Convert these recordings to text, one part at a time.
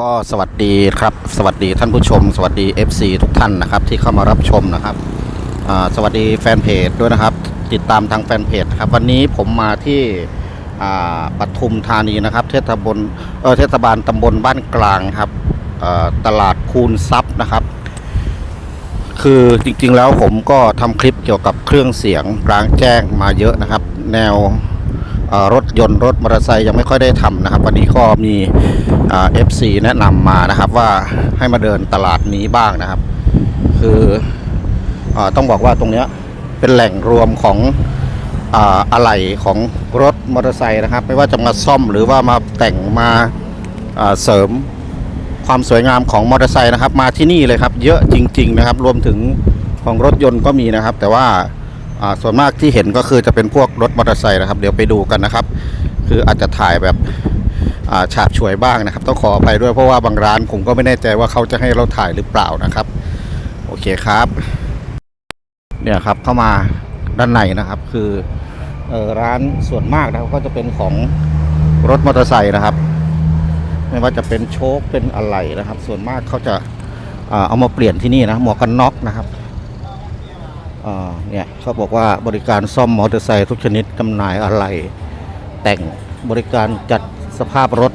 ก็สวัสดีครับสวัสดีท่านผู้ชม สวัสดี FC ทุกท่านนะครับที่เข้ามารับชมนะครับสวัสดีแฟนเพจด้วยนะครับ ติดตามทางแฟนเพจครับวันนี้ผมมาที่ปทุมธานีนะครับ เทศบาลเทศบาลตำบลบ้านกลางครับตลาดคูนทรัพย์นะครับ คือจริงๆแล้วผมก็ทำคลิปเกี่ยวกับเครื่องเสียงกลางแจ้งมาเยอะนะครับ แนวรถยนต์รถมอเตอร์ไซค์ยังไม่ค่อยได้ทำนะครับ วันนี้ก็มี เอฟซีแนะนำมานะครับว่าให้มาเดินตลาดนี้บ้างนะครับ คืออต้องบอกว่าตรงนี้เป็นแหล่งรวมของอะไหล่ของรถมอเตอร์ไซค์นะครับ ไม่ว่าจะมาซ่อมหรือว่ามาแต่งมาเสริมความสวยงามของมอเตอร์ไซค์นะครับ มาที่นี่เลยครับเยอะจริง ๆ นะครับ รวมถึงของรถยนต์ก็มีนะครับ แต่ว่าส่วนมากที่เห็นก็คือจะเป็นพวกรถมอเตอร์ไซค์นะครับ เดี๋ยวไปดูกันนะครับ คืออาจจะถ่ายแบบ ฉาบฉวยบ้างนะครับ ต้องขออภัยด้วยเพราะว่าบางร้านผมก็ไม่แน่ใจว่าเขาจะให้เราถ่ายหรือเปล่านะครับ โอเคครับ เนี่ยครับเข้ามาด้านในนะครับ คืออร้านส่วนมากนะครับก็จะเป็นของรถมอเตอร์ไซค์นะครับ ไม่ว่าจะเป็นโชคเป็นอะไรนะครับ ส่วนมากเขาจะอเอามาเปลี่ยนที่นี่นะหมวกกันน็อกนะครับเนี่ยเขาบอกว่าบริการซ่อมมอเตอร์ไซค์ทุกชนิดจำหน่ายอะไร แต่งบริการจัด สภาพรถ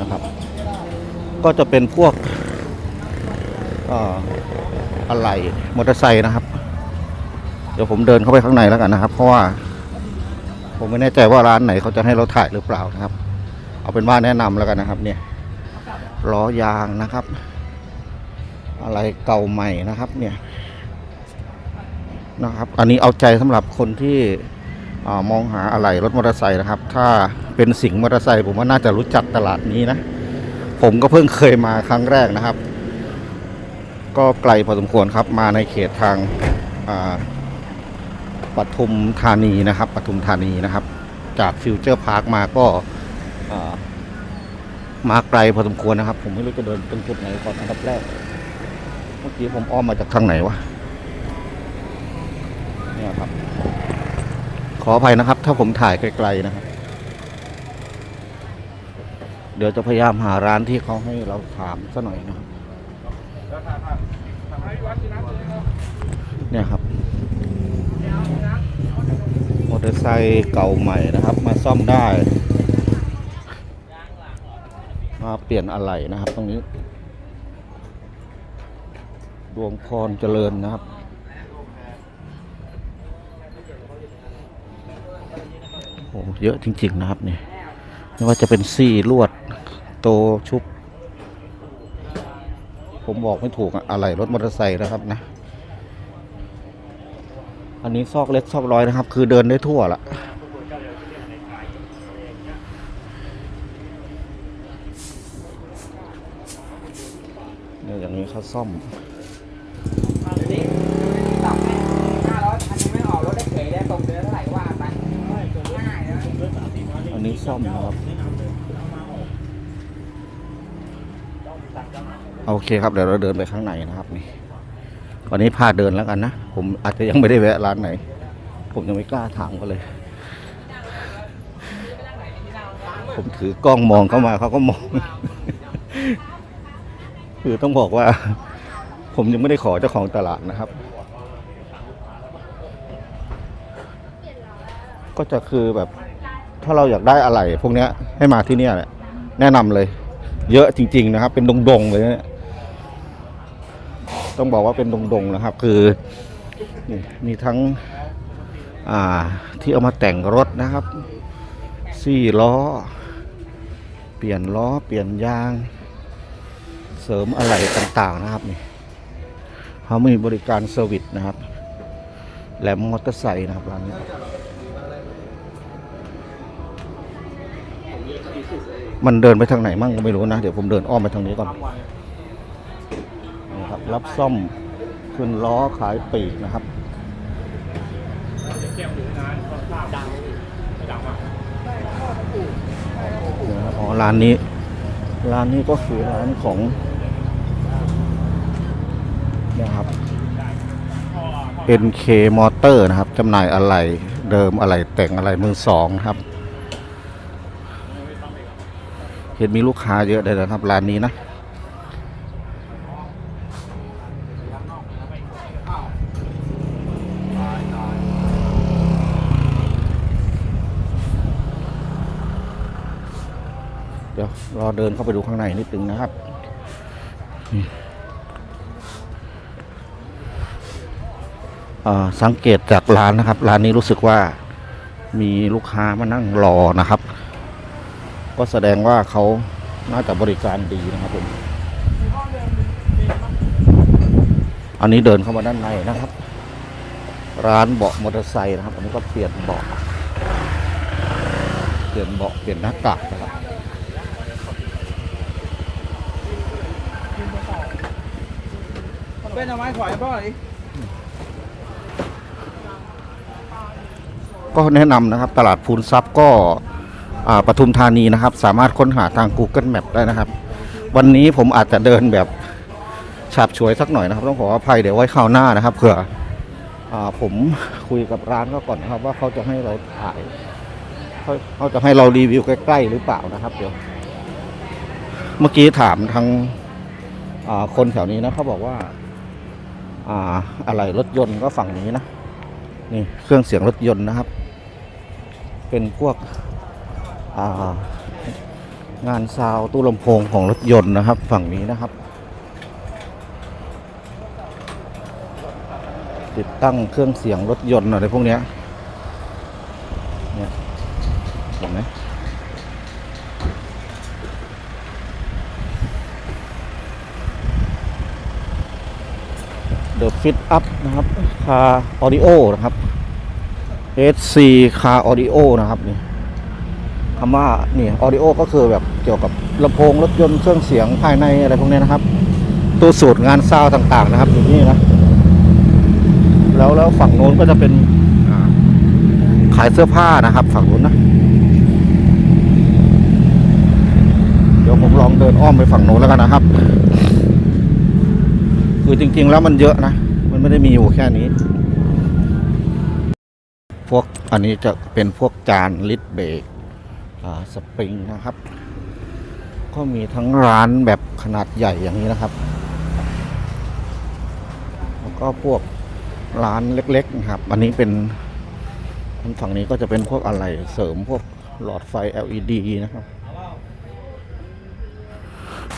นะครับ ก็จะเป็นพวกอะไรมอเตอร์ไซค์นะครับ เดี๋ยวผมเดินเข้าไปข้างในแล้วกันนะครับ เพราะว่าผมไม่แน่ใจว่าร้านไหนเขาจะให้เราถ่ายหรือเปล่านะครับ เอาเป็นว่าแนะนำแล้วกันนะครับ เนี่ยล้อยางนะครับ อะไรเก่าใหม่นะครับ เนี่ยนะครับ อันนี้เอาใจสำหรับคนที่ มองหาอะไรรถมอเตอร์ไซค์นะครับ ถ้าเป็นสิงมอเตอร์ไซค์ผมว่าน่าจะรู้จักตลาดนี้นะ ผมก็เพิ่งเคยมาครั้งแรกนะครับ ก็ไกลพอสมควรครับ มาในเขตทางปทุมธานีนะครับปทุมธานีนะครับ จากฟิวเจอร์พาร์คมาก็มาไกลพอสมควรนะครับ ผมไม่รู้จะเดินตรงจุดไหนก่อนอันดับแรก เมื่อกี้ผมอ้อมมาจากทางไหนวะเนี่ยครับ ขออภัยนะครับ ถ้าผมถ่ายไกลๆนะครับ เดี๋ยวจะพยายามหาร้านที่เขาให้เราถามซะหน่อยนะครับเนี่ยครับมอเตอร์ไซค์เก่าใหม่นะครับ มาซ่อมได้มาเปลี่ยนอะไหล่นะครับ ตรงนี้ ดวงพรเจริญนะครับ โอ้เยอะจริง ๆ นะครับเนี่ยไม่ว่าจะเป็นซี่ลวดโตชุบ ผมบอกไม่ถูกอะอะไรรถมอเตอร์ไซค์นะครับนะ อันนี้ซอกเล็กซอกร้อยนะครับ คือเดินได้ทั่วละอย่างนี้เขาซ่อม นี่ต่อให้ห้าร้อยพันยังไม่ออกรถได้เฉยได้ตรงเดือนเท่าไหร่ก็ว่าไปง่ายนะ อั นนี้ซ่อมนะครับ โอเคครับเดี๋ยวเราเดินไปข้างในนะครับนี่วันนี้พาเดินแล้วกันนะ ผมอาจจะยังไม่ได้แวะร้านไหน ผมยังไม่กล้าถามเขาเลย ผมถือกล้องมองเข้ามาเขาก็มอง คือต้องบอกว่า ผมยังไม่ได้ขอเจ้าของตลาดนะครับ ก็จะคือแบบ ถ้าเราอยากได้อะไรพวกนี้ให้มาที่นี่แหละแนะนำเลย เยอะจริง ๆ นะครับ เป็นดงๆเลยนี่ยต้องบอกว่าเป็นดงๆนะครับ คือมีทั้งที่เอามาแต่งรถนะครับสี่ล้อ เปลี่ยนล้อเปลี่ยนยาง เสริมอะไรต่างๆนะครับนี่เขามีบริการเซอร์วิสนะครับ แลมมอเตอร์ไซค์นะครับร้านนี้ มันเดินไปทางไหนมั่งก็ไม่รู้นะ เดี๋ยวผมเดินอ้อมไปทางนี้ก่อนนี่ครับ รับซ่อมขึ้นล้อขายปีกนะครับอ๋อร้านนี้ ร้านนี้ก็คือร้านของนี่ยครับ NK Motor นะครับจำหน่ายอะไรเดิมอะไรแต่งอะไรมือสองนะครับ เห็นมีลูกค้าเยอะเลยนะครับร้านนี้นะเดี๋ยวรอเดินเข้าไปดูข้างในนิดนึงนะครับสังเกตจากร้านนะครับ ร้านนี้รู้สึกว่ามีลูกค้ามานั่งรอนะครับ ก็แสดงว่าเขาน่าจะบริการดีนะครับผมอันนี้เดินเข้ามาด้านในนะครับ ร้านเบาะมอเตอร์ไซค์นะครับอันนี้ก็เปลี่ยนเบาะเปลี่ยนเบาะเปลี่ยนหน้ากากนะครับเป็นเอาไม้ถอยบ่อยก็แนะนำนะครับ ตลาดพูนทรัพย์ก็อ่า ปทุมธานีนะครับ สามารถค้นหาทาง Google Map ได้นะครับ วันนี้ผมอาจจะเดินแบบฉาบฉวยสักหน่อยนะครับ ต้องขออภัยเดี๋ยวไว้คราวหน้านะครับเผื่ออผมคุยกับร้านเขาก่อนนะครับ ว่าเขาจะให้เราถ่ายเขาเขาจะให้เรารีวิวใกล้ๆหรือเปล่านะครับ เดี๋ยว เมื่อกี้ถามทางคนแถวนี้นะเขาบอกว่าอ่าอะไรรถยนต์ก็ฝั่งนี้นะ นี่เครื่องเสียงรถยนต์นะครับ เป็นพวก งานซาวตู้ลำโพงของรถยนต์นะครับ ฝั่งนี้นะครับ ติดตั้งเครื่องเสียงรถยนต์อะไรพวกนี้เนี่ยเห็นไหมเดอะฟิตอัพนะครับคาออดิโอนะครับ SC Car Audio นะครับนี่ คำว่านี่ Audio ก็คือแบบเกี่ยวกับลำโพงรถยนต์เครื่องเสียงภายในอะไรพวกนี้นะครับตู้สูตรงานซาวต่างๆนะครับอยู่นี่นะแล้วแล้วฝั่งโน้นก็จะเป็นขายเสื้อผ้านะครับ ฝั่งโน้นนะเดี๋ยวผมลองเดินอ้อมไปฝั่งโน้นแล้วกันนะครับ คือจริง ๆ แล้วมันเยอะนะ มันไม่ได้มีอยู่แค่นี้ พวกอันนี้จะเป็นพวกจานลิดเบรก สปริงนะครับ ก็มีทั้งร้านแบบขนาดใหญ่อย่างนี้นะครับ แล้วก็พวกร้านเล็กๆนะครับ อันนี้เป็นฝั่งนี้ก็จะเป็นพวกอะไรเสริมพวกหลอดไฟ LED นะครับ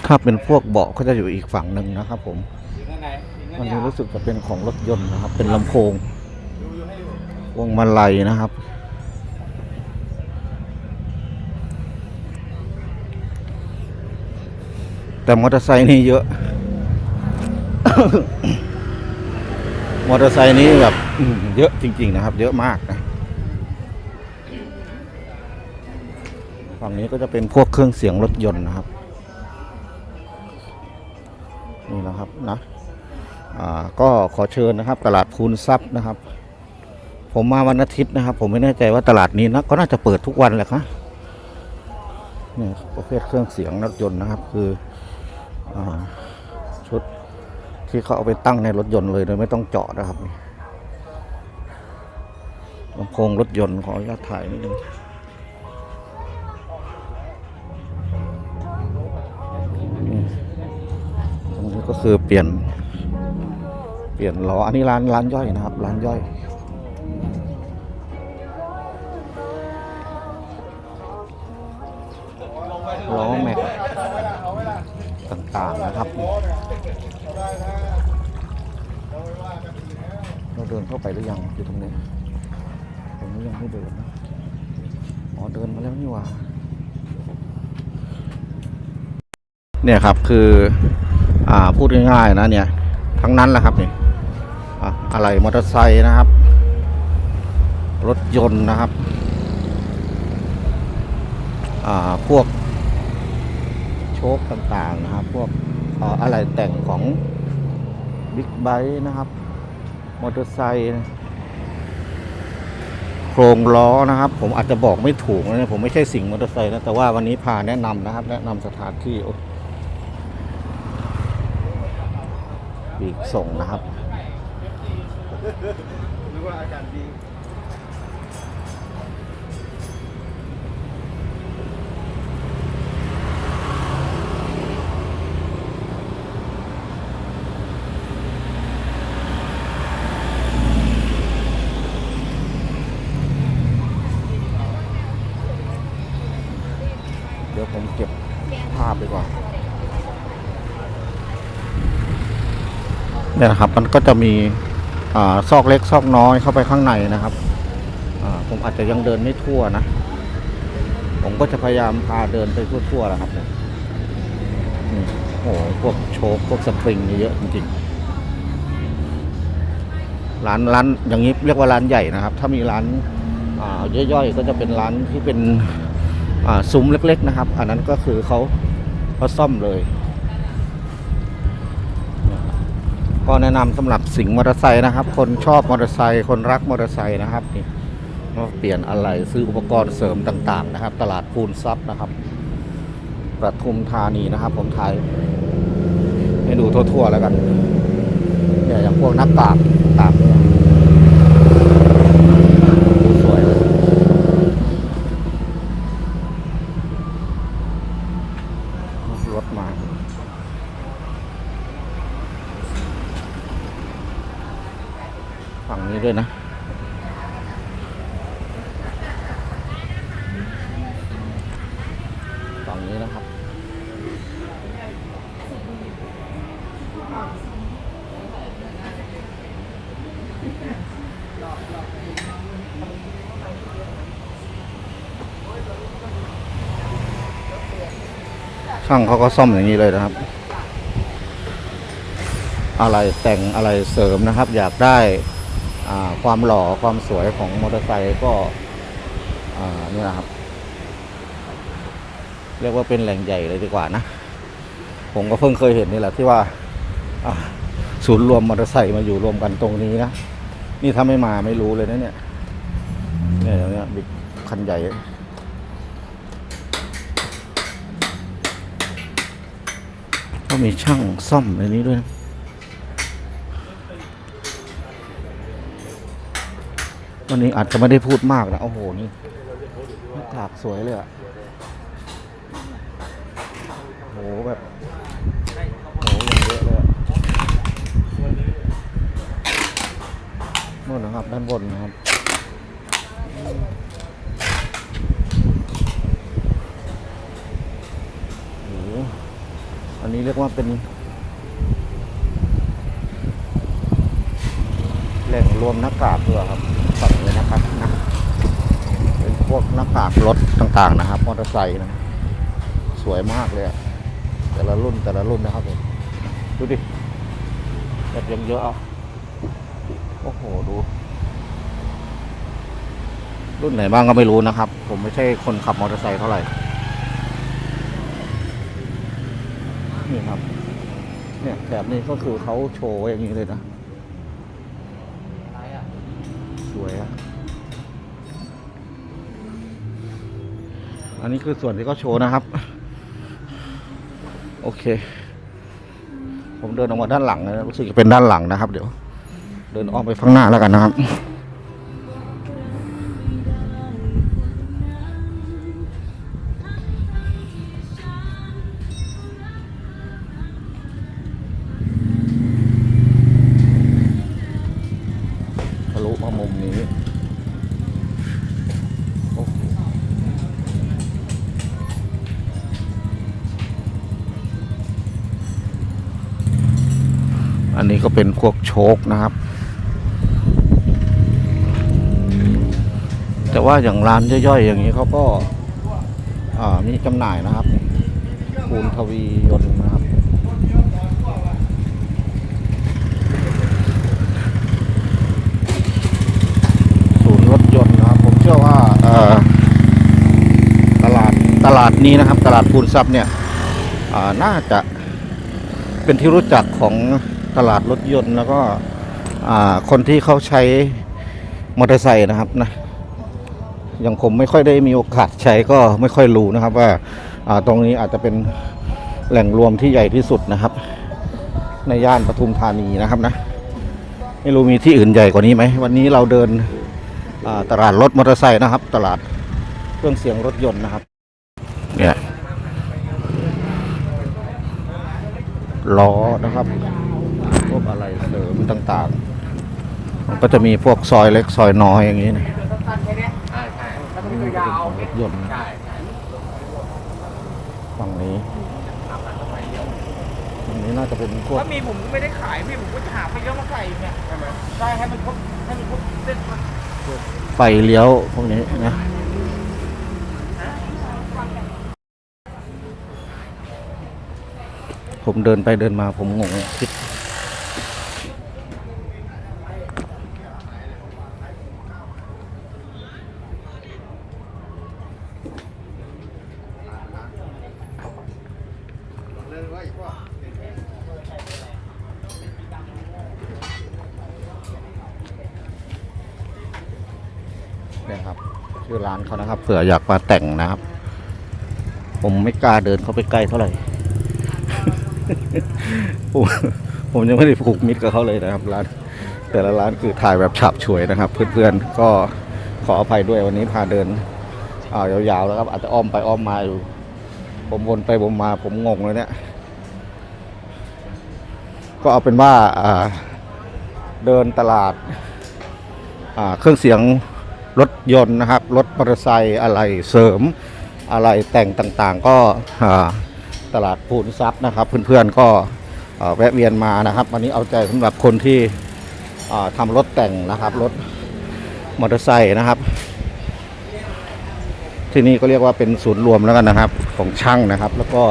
ถ้าเป็นพวกเบาะก็จะอยู่อีกฝั่งหนึ่งนะครับ ผมอันนี้รู้สึกจะเป็นของรถยนต์นะครับ เป็นลำโพงวงมาลัยนะครับ แต่มอเตอร์ไซค์นี่เยอะ มอเตอร์ไซค์นี้แบบเยอะจริง ๆ นะครับ เยอะมากนะฝั่งนี้ก็จะเป็นพวกเครื่องเสียงรถยนต์นะครับ นี่นะครับนะอ่าก็ขอเชิญนะครับ ตลาดคูนทรัพย์นะครับ ผมมาวันอาทิตย์นะครับ ผมไม่แน่ใจว่าตลาดนี้นะก็น่าจะเปิดทุกวันแหละครับนี่ประเภทเครื่องเสียงรถยนต์นะครับ คือ ชุดที่เขาเอาไปตั้งในรถยนต์เลยโดยไม่ต้องเจาะนะครับนี่ลำโพงรถยนต์ขออนุญาตถ่ายนิดนึงตรงนี้ก็คือเปลี่ยน เปลี่ยนล้ออันนี้ร้านร้านย่อยนะครับ ร้านย่อยล้อแม็ก ต่างๆนะครับเราเดินเข้าไปหรือยังอยู่ตรงนี้ตรงนี้ยังไม่เดินนะอ๋อเดินมาแล้วนี่ว่าเนี่ยครับคืออ่าพูดง่ายๆนะเนี่ยทั้งนั้นแหละครับนี่อะอะไรมอเตอร์ไซค์นะครับ รถยนต์นะครับอ่าพวก ชคต่างๆนะครับ พวกออะไรแต่งของบิ๊กไบค์นะครับ มอเตอร์ไซค์โครงล้อนะครับ ผมอาจจะบอกไม่ถูกนะผมไม่ใช่สิ่งมอเตอร์ไซค์นะ แต่ว่าวันนี้พาแนะนำนะครับ แนะนำสถานที่ปีกส่งนะครับหรือว่าอาจารย์ดี ผมเก็บภาพดีกว่า เนี่ยนะครับ มันก็จะมีอซอกเล็กซอกน้อยเข้าไปข้างในนะครับผมอาจจะยังเดินไม่ทั่วนะ ผมก็จะพยายามพาเดินไปทั่วๆแหละครับเนี่ยโอ้โหพวกโชคพวกสปริงเยอะจริงๆร้านร้านอย่างนี้เรียกว่าร้านใหญ่นะครับ ถ้ามีร้านย่อยๆก็จะเป็นร้านที่เป็นซุ้มเล็ก ๆ นะครับ อันนั้นก็คือเขาเขาซ่อมเลย ก็แนะนำสำหรับสิงมอเตอร์ไซค์นะครับ คนชอบมอเตอร์ไซค์คนรักมอเตอร์ไซค์นะครับนี่ก็เปลี่ยนอะไรซื้ออุปกรณ์เสริมต่างๆ นะครับ ตลาดปูนซับนะครับประทุมธานีนะครับ ผมถ่ายให้ดูทั่วๆแล้วกันเนี่ยอย่างพวกหน้ากากต่างๆเนี่ยดูสวยเลยรถมา ฝั่งนี้ด้วยนะ ฝั่งนี้นะครับ ช่างเขาก็ซ่อมอย่างนี้เลยนะครับ อะไรแต่งอะไรเสริมนะครับ อยากได้ความหล่อความสวยของมอเตอร์ไซค์ก็นี่นะครับ เรียกว่าเป็นแหล่งใหญ่เลยดีกว่านะ ผมก็เพิ่งเคยเห็นนี่แหละที่ว่าศูนย์รวมมอเตอร์ไซค์มาอยู่รวมกันตรงนี้นะ นี่ถ้าไม่มาไม่รู้เลยนะเนี่ยเนี่ยเนี้ยบิ๊กคันใหญ่ ก็มีช่างซ่อมในนี้ด้วยนะวันนี้อาจจะไม่ได้พูดมากนะ โอ้โห นี่หน้ากากสวยเลยอะโหแบบโหยังเยอะเลยนู่นนะครับ ด้านบนนะครับ โอ้โหอั นี้เรียกว่าเป็น แหล่งรวมหน้ากากด้วยครับฝั่งนี้นะครับนะเป็นพวกหน้ากากรถต่างๆนะครับมอเตอร์ไซค์นะสวยมากเลยแต่ละรุ่นแต่ละรุ่นนะครับผมดูดิแบบยังเยอะอะโอ้โหดูรุ่นไหนบ้างก็ไม่รู้นะครับ ผมไม่ใช่คนขับมอเตอร์ไซค์เท่าไหร่ นี่ครับ เนี่ยแบบนี้ก็คือเขาโชว์ไว้อย่างนี้เลยนะสวยอะอันนี้คือส่วนที่เขาโชว์นะครับ โอเค ผมเดินออกมาด้านหลังนะรู้สึกจะเป็นด้านหลังนะครับ เดี๋ยว เดินอ้อมไปข้างหน้าแล้วกันนะครับ อันนี้ก็เป็นพวกโชคนะครับ แต่ว่าอย่างร้านย่อยๆ อย่างนี้เขาก็มีจำหน่ายนะครับคูณทวียนต์นะครับ ศูนย์รถยนต์นะครับ ผมเชื่อว่าตลาดตลาดนี้นะครับ ตลาดปูนซับเนี่ยน่าจะเป็นที่รู้จักของ ตลาดรถยนต์แล้วก็อ่าคนที่เขาใช้มอเตอร์ไซค์นะครับนะอย่างผมไม่ค่อยได้มีโอกาสใช้ก็ไม่ค่อยรู้นะครับว่าอ่าตรงนี้อาจจะเป็นแหล่งรวมที่ใหญ่ที่สุดนะครับ ในย่านปทุมธานีนะครับนะไม่รู้มีที่อื่นใหญ่กว่านี้ไหมวันนี้เราเดินอ่าตลาดรถมอเตอร์ไซค์นะครับ ตลาดเครื่องเสียงรถยนต์นะครับ เนี่ยล้อนะครับ พวกอะไรเสริมต่างๆ มันก็จะมีพวกซอยเล็กซอยน้อยอย่างนี้นะสั้นๆแค่เนี้ยใช่ใช่ถ้าต้องตัวยาวรถยนต์ฝั่งนี้ฝั่งนี้น่าจะเป็นพวกถ้ามีผมก็ไม่ได้ขายพี่ผมก็จะหาไฟเลี้ยวมาใส่เนี่ยใช่ไหมได้ให้มันครบให้มันครบเส้นไฟเลี้ยวพวกนี้นะผมเดินไปเดินมาผมงงคิดเนี่ยครับ ชื่อร้าน เผื่ออยากมาแต่งนะครับ ผมไม่กล้าเดินเข้าไปใกล้เท่าไหร่ผมผมยังไม่ได้ผูกมิตรกับเขาเลยนะครับร้านแต่ละร้านคือถ่ายแบบฉับฉวยนะครับ เพื่อนๆก็ขออภัยด้วยวันนี้พาเดินอ่ายาวๆแล้วครับ อาจจะอ้อมไปอ้อมมาอยู่ ผมวนไปวนมาผมงงเลยเนี่ย ก็เอาเป็นว่าเดินตลาดาเครื่องเสียง รถยนต์นะครับ รถมอเตอร์ไซค์อะไรเสริมอะไรแต่งต่างๆ ก็ตลาดภูนทรัพย์นะครับ เพื่อนๆก็แวะเวียนมานะครับวันนี้เอาใจสำหรับคนที่ทำรถแต่งนะครับรถมอเตอร์ไซค์นะครับ ที่นี่ก็เรียกว่าเป็นศูนย์รวมแล้วกันนะครับ ของช่างนะครับ แล้วก็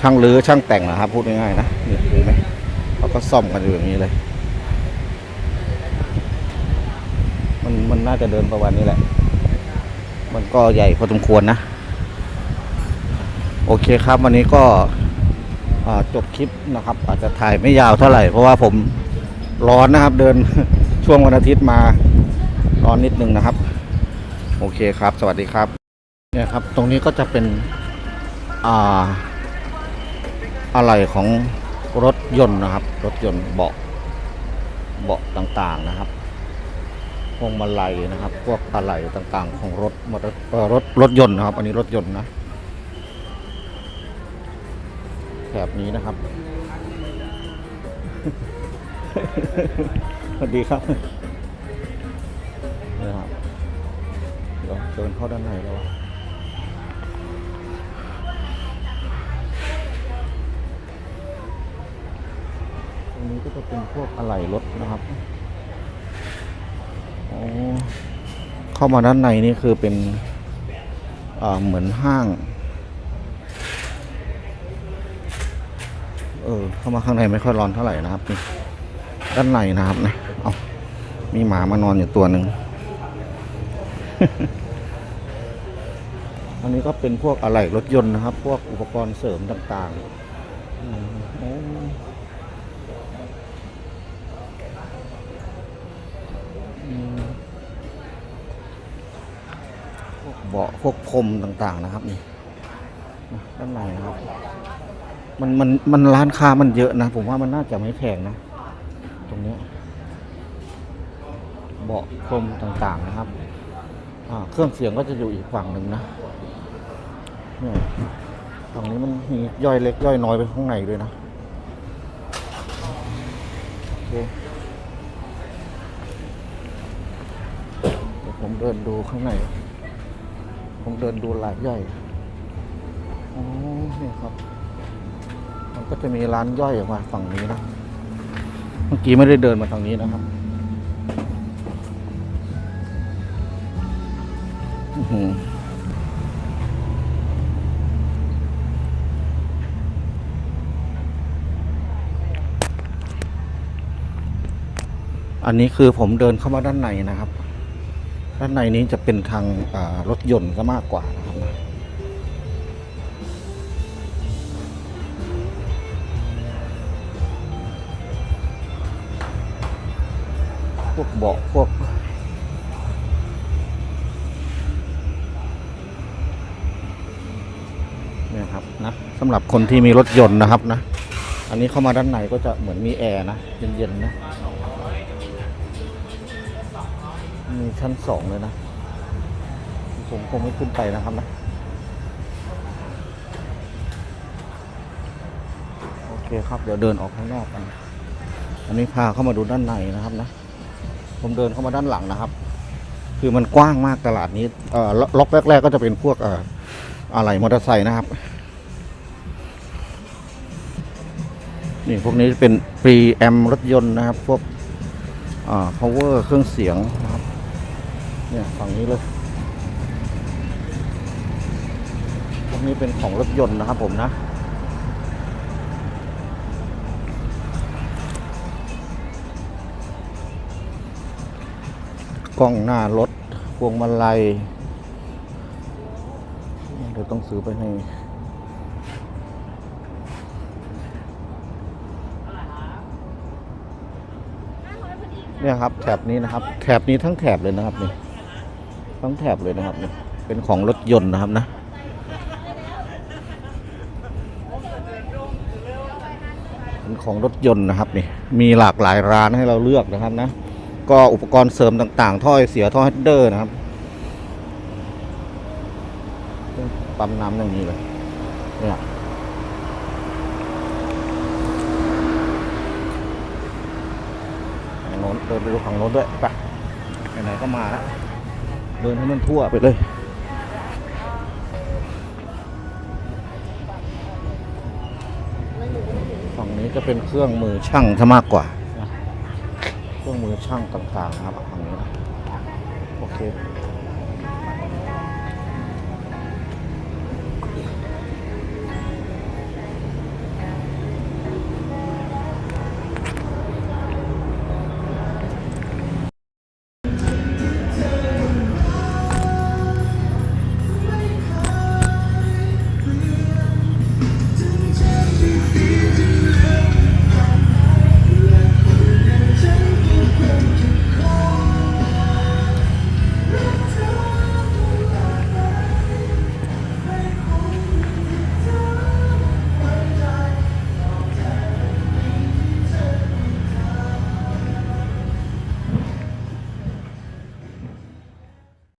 ช่างรื้อช่างแต่งนะครับ พูดง่ายๆนะนี่เห็นไหมเขาก็ซ่อมกันอยู่อย่างนี้เลย มันมันน่าจะเดินประมาณนี้แหละ มันก็ใหญ่พอสมควรนะ โอเคครับ วันนี้ก็จบคลิปนะครับ อาจจะถ่ายไม่ยาวเท่าไหร่ เพราะว่าผมร้อนนะครับ เดินช่วงวันอาทิตย์มาร้อนนิดนึงนะครับ โอเคครับ สวัสดีครับเนี่ยครับ ตรงนี้ก็จะเป็นอ่าอะไรของรถยนต์นะครับ รถยนต์เบาะเบาะต่างๆนะครับ พวงมาลัยนะครับ พวกอะไหล่ต่างๆ ของรถมอเตอร์รถรถยนต์นะครับ อันนี้รถยนต์นะแบบนี้นะครับ สวัสดีครับนะครับเดี๋ยวเดินเข้าด้านในแล้วตรงนี้ก็จะเป็นพวกอะไหล่รถนะครับ เข้ามาด้านในนี่คือเป็นเหมือนห้าง เออเข้ามาข้างในไม่ค่อยร้อนเท่าไหร่นะครับนี่ด้านในนะครับนะเอามีหมามานอนอยู่ตัวหนึ่งอันนี้ก็เป็นพวกอะไหล่รถยนต์นะครับ พวกอุปกรณ์เสริมต่างๆ เบาะพวกพรมต่างๆนะครับนี่ด้านในนะครับมันมันมันร้านค้ามันเยอะนะ ผมว่ามันน่าจะไม่แพงนะ ตรงนี้เบาะพรมต่างๆนะครับเครื่องเสียงก็จะอยู่อีกฝั่งหนึ่งนะนี่ฝั่งนี้มันมีย่อยเล็กย่อยน้อยไปข้างในด้วยนะโอเคเดี๋ยวผมเดินดูข้างใน ผมเดินดูหลายย่อยอ๋อนี่ครับ มันก็จะมีร้านย่อยออกมาฝั่งนี้นะ เมื่อกี้ไม่ได้เดินมาทางนี้นะครับอื้อหืออันนี้คือผมเดินเข้ามาด้านในนะครับ ด้านในนี้จะเป็นทางรถยนต์ซะมากกว่านะครับพวกเบาะพวกเนี่ยครับนะสำหรับคนที่มีรถยนต์นะครับนะ อันนี้เข้ามาด้านในก็จะเหมือนมีแอร์นะ เย็นๆนะ มีชั้นสองเลยนะ ผมคงไม่ขึ้นไปนะครับนะโอเคครับ เดี๋ยวเดินออกข้างนอกกัน อันนี้พาเข้ามาดูด้านในนะครับนะ ผมเดินเข้ามาด้านหลังนะครับ คือมันกว้างมากตลาดนี้เอ่อล็อกแรก ๆ ก็จะเป็นพวกเอ่ออะไหล่มอเตอร์ไซค์นะครับ นี่พวกนี้เป็นปรีแอมรถยนต์นะครับ พวกอ่า power เครื่องเสียง เนี่ยฝั่งนี้เลยพวกนี้เป็นของรถยนต์นะครับผมนะ กล้องหน้ารถพวงมาลัยเดี๋ยวต้องซื้อไปให้เนี่ยครับแถบนี้นะครับ แถบนี้ทั้งแถบเลยนะครับนี่ ทั้งแถบเลยนะครับนี่เป็นของรถยนต์นะครับนะเป็นของรถยนต์นะครับนี่มีหลากหลายร้านให้เราเลือกนะครับนะ ก็อุปกรณ์เสริมต่างๆ ท่อเสียท่อเฮดเดอร์นะครับปั๊มน้ำอย่างนี้เลยเนี่ยทางโน้นเดินไปดูฝั่งโน้นด้วยไปไหนๆก็มาแล้ว เดินให้มันทั่วไปเลยฝั่งนี้จะเป็นเครื่องมือช่างซะมากกว่า เครื่องมือช่างต่างๆนะครับฝั่งนี้โอเค